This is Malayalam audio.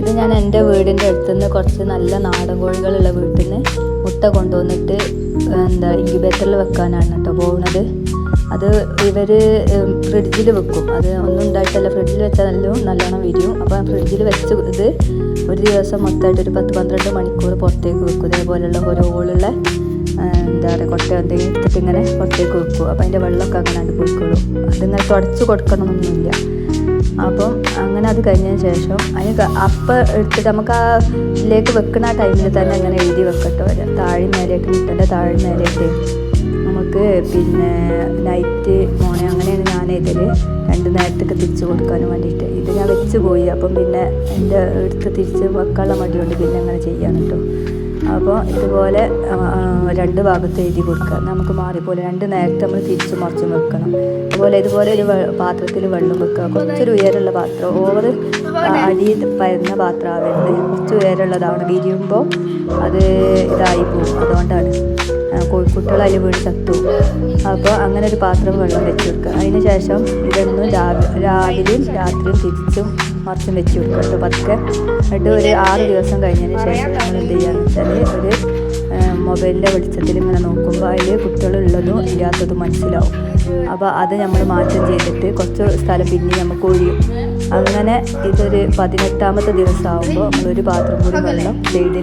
ഇത് ഞാൻ എന്റെ വീടിന്റെ അടുത്തുനിന്ന് കുറച്ച് നല്ല നാടൻ കോഴികളുള്ള വീട്ടിൽ നിന്ന് മുട്ട കൊണ്ടുവന്നിട്ട് എന്താ ഇൻക്യുബേറ്ററിൽ വെക്കാനാണ് കേട്ടോ പോകുന്നത്. അത് ഇവർ ഫ്രിഡ്ജിൽ വെക്കും. അത് ഒന്നും ഉണ്ടായിട്ടല്ല. ഫ്രിഡ്ജിൽ വെച്ചാൽ നല്ല നല്ലോണം വിരിയും. അപ്പോൾ ഫ്രിഡ്ജിൽ വെച്ച് ഇത് ഒരു ദിവസം മൊത്തമായിട്ട് ഒരു പത്ത് പന്ത്രണ്ട് മണിക്കൂർ പുറത്തേക്ക് വെക്കും. ഇതേപോലെയുള്ള ഒരു ഹോളുള്ള എന്താ പറയുക കൊട്ട എന്തെങ്കിലും ഇട്ടിട്ട് ഇങ്ങനെ പുറത്തേക്ക് വെക്കും. അപ്പോൾ അതിന്റെ വെള്ളമൊക്കെ അങ്ങനെ പോയിക്കോളും അതിങ്ങനെ തുടച്ച് കൊടുക്കണമെന്നൊന്നുമില്ല അപ്പം അങ്ങനെ അത് കഴിഞ്ഞതിന് ശേഷം അതിന് അപ്പം എടുത്തിട്ട് നമുക്ക് ആ ഇതിലേക്ക് വെക്കുന്ന ആ ടൈമിൽ തന്നെ അങ്ങനെ എഴുതി വെക്കട്ടോ. താഴെ മേലേക്ക് മുട്ടന്റെ താഴെ മേലേക്ക്. നമുക്ക് പിന്നെ നൈറ്റ് മോണെ അങ്ങനെയാണ് ഞാൻ ഇതിൽ രണ്ട് നേരത്തേക്ക് തിരിച്ച് കൊടുക്കാനും വേണ്ടിയിട്ട്. ഇത് വെച്ച് പോയി. അപ്പം പിന്നെ എന്റെ എടുത്ത് തിരിച്ച് വെക്കാനുള്ള മടിയുണ്ട്. പിന്നെ അങ്ങനെ ചെയ്യാൻ കേട്ടോ. അപ്പോൾ ഇതുപോലെ രണ്ട് ഭാഗത്ത് എഴുതി കൊടുക്കുക. നമുക്ക് മാറിപ്പോലെ രണ്ട് നേരത്തെ നമ്മൾ തിരിച്ചു മറിച്ചും വെക്കണം. അതുപോലെ ഇതുപോലെ ഒരു പാത്രത്തിൽ വെള്ളം വെക്കുക. കുറച്ചൊരു ഉയരമുള്ള പാത്രം ഓവർ അടി പരന്ന പാത്രം ആവരുത്. കുറച്ച് ഉയരമുള്ളതാണ് വിരിയുമ്പോൾ അത് ഇതായി പോകും. അതുകൊണ്ടാണ് കോഴിക്കുട്ടികൾ അതിൽ വീട് ചത്തു അപ്പോൾ അങ്ങനെ ഒരു പാത്രം വെള്ളം വെച്ച് കൊടുക്കുക. അതിന് ശേഷം ഇതൊന്നും രാവിലെ രാവിലെയും രാത്രിയും തിരിച്ചും മറിച്ചും വെച്ച് കൊടുക്കുക കേട്ടോ. പതുക്കെ എന്നിട്ട് ഒരു ആറ് ദിവസം കഴിഞ്ഞതിന് ശേഷം നമ്മൾ എന്ത് ചെയ്യാന്ന് വെച്ചാൽ ഒരു മൊബൈലിന്റെ വെളിച്ചത്തിൽ ഇങ്ങനെ നോക്കുമ്പോൾ അതിൽ കുട്ടികളുള്ളതും ഇല്ലാത്തതും മനസ്സിലാവും. അപ്പോൾ അത് നമ്മൾ മാറ്റം ചെയ്തിട്ട് കുറച്ച് സ്ഥലം പിന്നെ നമുക്ക് ഒഴിയും. അങ്ങനെ ഇതൊരു പതിനെട്ടാമത്തെ ദിവസമാകുമ്പോൾ നമ്മളൊരു പാത്രം കൂടി വെള്ളം സൈഡിൽ